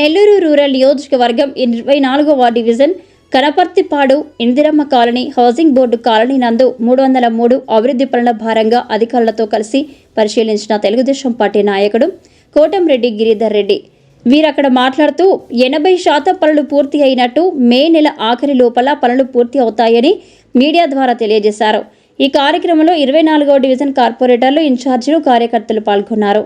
Nellore rural నియోజకవర్గం ఇరవై నాలుగవ division Kanaparthipadu Indiramma colony housing board colony నందు మూడు వందల మూడు అభివృద్ధి పనుల భారంగా అధికారులతో కలిసి పరిశీలించిన తెలుగుదేశం పార్టీ నాయకుడు కోటంరెడ్డి గిరిధర్ రెడ్డి. వీరక్కడ మాట్లాడుతూ ఎనభై శాతం పనులు పూర్తి అయినట్టు మే నెల ఆఖరి లోపల పనులు పూర్తి అవుతాయని మీడియా ద్వారా తెలియజేశారు. ఈ కార్యక్రమంలో ఇరవై నాలుగవ డివిజన్ కార్పొరేటర్లు ఇన్ఛార్జీలు కార్యకర్తలు పాల్గొన్నారు.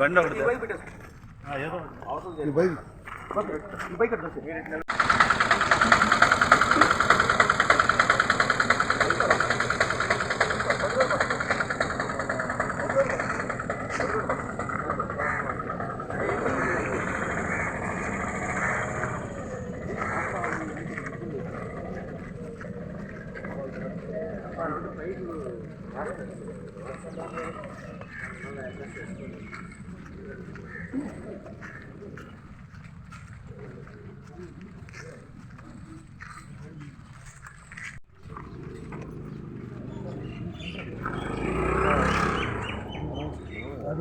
బండి ఒకటి వచ్చేసా ఇప్పుడే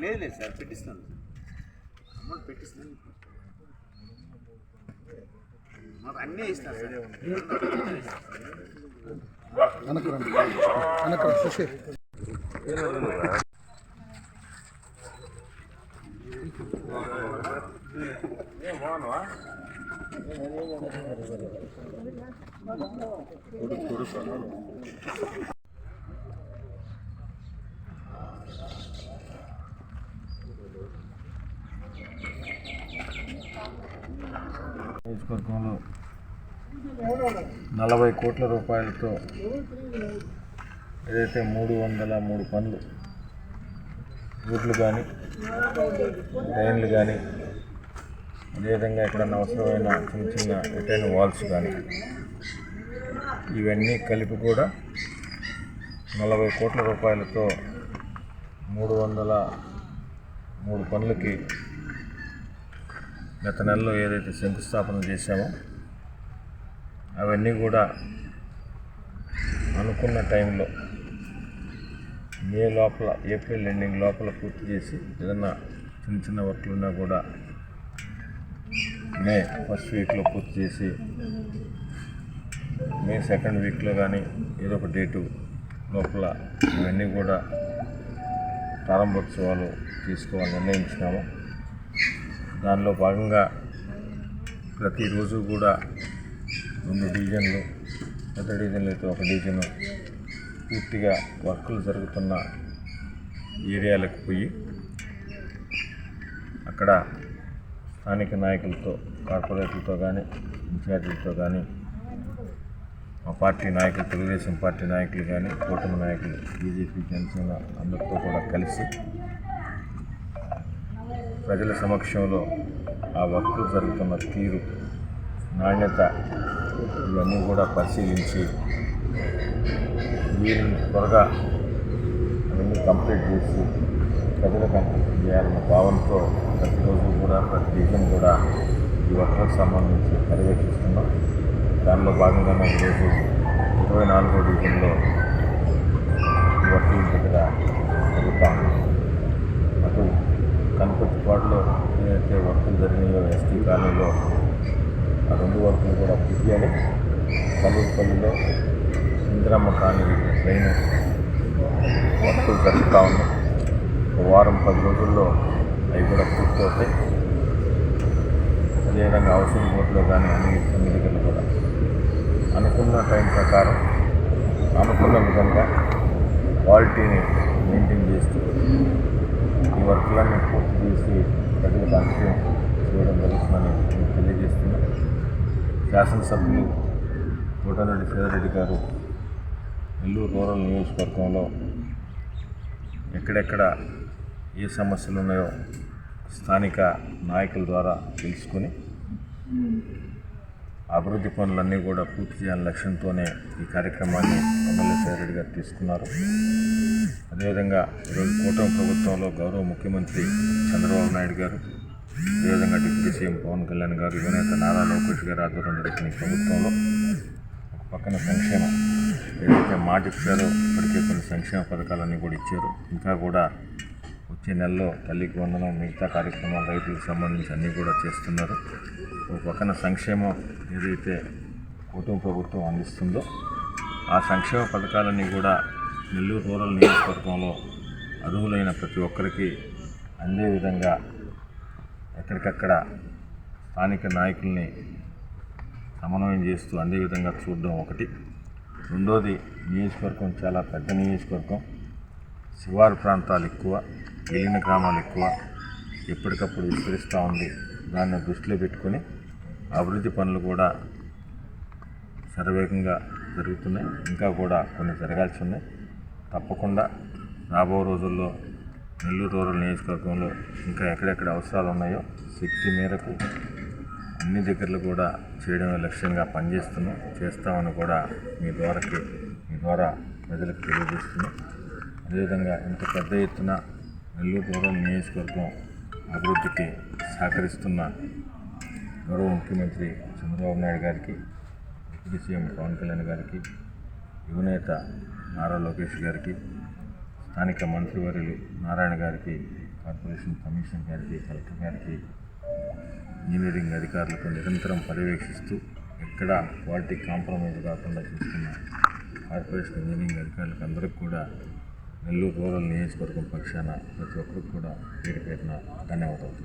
లేదు లేదు సార్ పెట్టిస్తాను. అమౌంట్ మాకు అన్నీ ఇస్తారు ఏ వెనక్కి నియోజకవర్గంలో నలభై కోట్ల రూపాయలతో ఏదైతే మూడు వందల మూడు పనులు రూట్లు కానీ డ్రైన్లు కానీ అదేవిధంగా ఎక్కడన్నా అవసరమైన చిన్న చిన్న రిటైన్ వాల్స్ కానీ ఇవన్నీ కలిపి కూడా నలభై కోట్ల రూపాయలతో మూడు వందల మూడు పనులకి గత నెలలో ఏదైతే శంకుస్థాపన చేశామో అవన్నీ కూడా అనుకున్న టైంలో మే లోపల ఏప్రిల్ ఎండింగ్ లోపల పూర్తి చేసి ఏదన్నా చిన్న చిన్న వర్క్లు ఉన్నా కూడా మే ఫస్ట్ వీక్లో పూర్తి చేసి మే సెకండ్ వీక్లో కానీ ఏదో ఒక డేటు లోపల ఇవన్నీ కూడా ప్రారంభోత్సవాలు తీసుకోవాలని నిర్ణయించినాము. దానిలో భాగంగా ప్రతిరోజు కూడా రెండు డివిజన్లు పెద్ద డివిజన్లు అయితే ఒక డివిజను పూర్తిగా వర్కులు జరుగుతున్న ఏరియాలకు పోయి అక్కడ స్థానిక నాయకులతో కార్పొరేటర్లతో కానీ ఇన్ఛార్జీలతో కానీ మా పార్టీ నాయకులు తెలుగుదేశం పార్టీ నాయకులు కానీ కూటమి నాయకులు బీజేపీ జనసేన అందరితో కూడా కలిసి ప్రజల సమక్షంలో ఆ వర్క్ జరుగుతున్న తీరు నాణ్యత ఇవన్నీ కూడా పరిశీలించి వీరిని త్వరగా అవన్నీ కంప్లీట్ చేసి ప్రజలకు అంకితం చేయాలన్న భావంతో ప్రతిరోజు కూడా ప్రతి డివిజన్ కూడా ఈ వర్కులకు సంబంధించి పర్యవేక్షిస్తున్నాం. దానిలో భాగంగానే ఈరోజు ఇరవై నాలుగో డివిజన్లో ఈ దగ్గర జరుగుతా ఉంది అటు కనుపర్తిపాడులో ఏదైతే వర్కులు జరిగినాయో ఎస్టీ కాలనీలో ఆ రెండు వర్కులు కూడా పూర్తయ్యాయి. అని కల్లూరుపల్లిలో ఇందిరమ్మ కాలనీ ట్రైన్ వర్కులు జరుగుతూ ఉన్నాయి. ఒక వారం పది రోజుల్లో అవి కూడా పూర్తవుతాయి. అదేవిధంగా హౌసింగ్ బోర్డులో కానీ అన్ని అన్ని కూడా. అనుకున్న టైం ప్రకారం అనుకున్న విధంగా క్వాలిటీని మెయింటైన్ చేస్తూ ఈ వర్క్లన్నీ పూర్తి చేసి ప్రజలకు అంకితం చేయడం జరుగుతుందని నేను తెలియజేస్తున్నాను. శాసనసభ్యులు కోటారెడ్డి సేదరెడ్డి గారు నెల్లూరు రూరల్ నియోజకవర్గంలో ఎక్కడెక్కడ ఏ సమస్యలు ఉన్నాయో స్థానిక నాయకుల ద్వారా తెలుసుకొని అభివృద్ధి పనులన్నీ కూడా పూర్తి చేయాలని లక్ష్యంతోనే ఈ కార్యక్రమాన్ని ఎమ్మెల్యే సేదరెడ్డి గారు తీసుకున్నారు. అదేవిధంగా ఈరోజు కూటమి ప్రభుత్వంలో గౌరవ ముఖ్యమంత్రి చంద్రబాబు నాయుడు గారు అదేవిధంగా డిప్యూటీ సీఎం పవన్ కళ్యాణ్ గారు యువనేత నారా లోకేష్ గారు ఆధ్వర్యంలో జరిగిన ఈ ప్రభుత్వంలో ఒక పక్కన సంక్షేమం. ఏదైతే మాట ఇచ్చారో ఇప్పటికే కొన్ని సంక్షేమ పథకాలన్నీ కూడా ఇచ్చారు ఇంకా కూడా వచ్చే నెలలో తల్లికి వందనం మిగతా కార్యక్రమాలు రైతులకు సంబంధించి అన్నీ కూడా చేస్తున్నారు. ఒక పక్కన సంక్షేమం ఏదైతే కుటుంబ ప్రభుత్వం అందిస్తుందో ఆ సంక్షేమ పథకాలన్నీ కూడా నెల్లూరు రూరల్ నియోజకవర్గంలో అర్హులైన ప్రతి ఒక్కరికి అందే విధంగా ఎక్కడికక్కడ స్థానిక నాయకుల్ని సమన్వయం చేస్తూ అందే విధంగా చూడడం ఒకటి. రెండోది నియోజకవర్గం చాలా పెద్ద నియోజకవర్గం. శివారు ప్రాంతాలు ఎక్కువ విలీన గ్రామాలు ఎక్కువ. ఎప్పటికప్పుడు విస్తరిస్తూ ఉంది. దాన్ని దృష్టిలో పెట్టుకొని అభివృద్ధి పనులు కూడా శరవేగంగా జరుగుతున్నాయి. ఇంకా కూడా కొన్ని జరగాల్సి ఉన్నాయి. తప్పకుండా రాబో రోజుల్లో నెల్లూరు రూరల్ నియోజకవర్గంలో ఇంకా ఎక్కడెక్కడ అవసరాలు ఉన్నాయో శక్తి మేరకు అన్ని దగ్గరలు కూడా చేయడమే లక్ష్యంగా పనిచేస్తున్నాం చేస్తామని కూడా మీ ద్వారాకి మీ ద్వారా ప్రజలకు తెలియజేస్తున్నాం. అదేవిధంగా ఇంత పెద్ద ఎత్తున నెల్లూరు రూరల్ నియోజకవర్గం అభివృద్ధికి సహకరిస్తున్న గౌరవ ముఖ్యమంత్రి చంద్రబాబు నాయుడు గారికి డిప్యూటీ సీఎం పవన్ కళ్యాణ్ గారికి యువనేత నారా లోకేష్ గారికి స్థానిక మంత్రివర్యులు నారాయణ గారికి కార్పొరేషన్ కమిషనర్ గారికి కలెక్టర్ గారికి ఇంజనీరింగ్ అధికారులకు నిరంతరం పర్యవేక్షిస్తూ ఎక్కడ క్వాలిటీ కాంప్రమైజ్ కాకుండా చూస్తున్న కార్పొరేషన్ ఇంజనీరింగ్ అధికారులకు అందరికి కూడా నెల్లూరు రూరల్ నియోజకవర్గం పక్షాన ప్రతి ఒక్కరికి కూడా పేరు పేరున ధన్యవాదాలు.